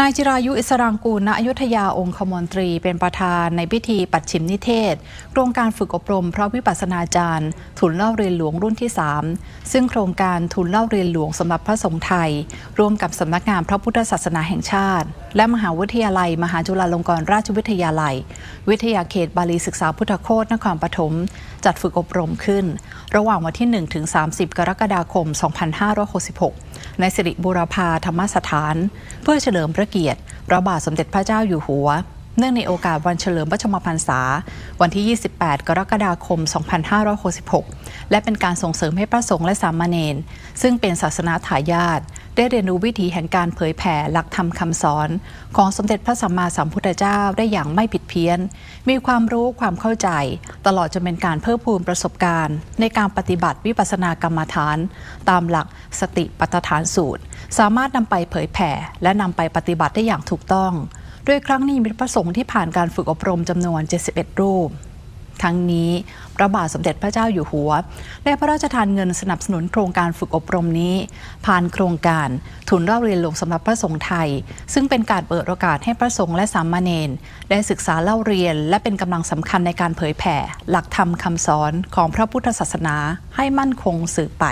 นายจิรายุอิสรางกูลณอยุธยาองคมนตรี เป็นประธานในพิธีปัดชิมนิเทศ โครงการฝึกอบรมพระวิปัสสนาจารย์ ทุนเล่าเรียนหลวงรุ่นที่ 3 ซึ่งโครงการทุนเล่าเรียนหลวงสำหรับพระสงฆ์ไทย ร่วมกับสำนักงานพระพุทธศาสนาแห่งชาติ และมหาวิทยาลัย มหาจุฬาลงกรณราชวิทยาลัย วิทยาเขตบาลีศึกษาพุทธโคตนครปฐมจัดฝึกอบรมขึ้น ระหว่างวันที่1ถึง30 กรกฎาคม 2566 ในสิริบูรพาธรรมสถาน เพื่อเฉลิมพระเกียรติพระบาทสมเด็จพระเจ้าอยู่หัว เนื่องในโอกาสวันเฉลิมพระชมพรรษา วันที่ 28 กรกฎาคม 2566 และเป็นการส่งเสริมให้พระสงฆ์และสามเณรซึ่งเป็นศาสนาทายาท ได้เรียนรู้วิถีแห่งการเผยแผ่หลักธรรมคำสอน ของสมเด็จพระสัมมาสัมพุทธเจ้าได้อย่างไม่ผิดเพี้ยน มีความรู้ความเข้าใจ ตลอดจนเป็นการเพิ่มพูนประสบการณ์ ในการปฏิบัติวิปัสสนากรรมฐาน ตามหลักสติปัฏฐานสูตร สามารถนำไปเผยแผ่ และนำไปปฏิบัติได้อย่างถูกต้องโดยครั้งนี้มีพระสงฆ์ที่ผ่านการฝึกอบรมจำนวน 71 รูป ทั้งนี้ พระบาทสมเด็จพระเจ้าอยู่หัว ได้พระราชทานเงินสนับสนุนโครงการฝึกอบรมนี้ ผ่านโครงการทุนเล่าเรียนหลวงสำหรับพระสงฆ์ไทย ซึ่งเป็นการเปิดโอกาสให้พระสงฆ์และสามเณรได้ศึกษาเล่าเรียน และเป็นกำลังสำคัญในการเผยแผ่ หลักธรรมคำสอนของพระพุทธศาสนาให้มั่นคงสืบไป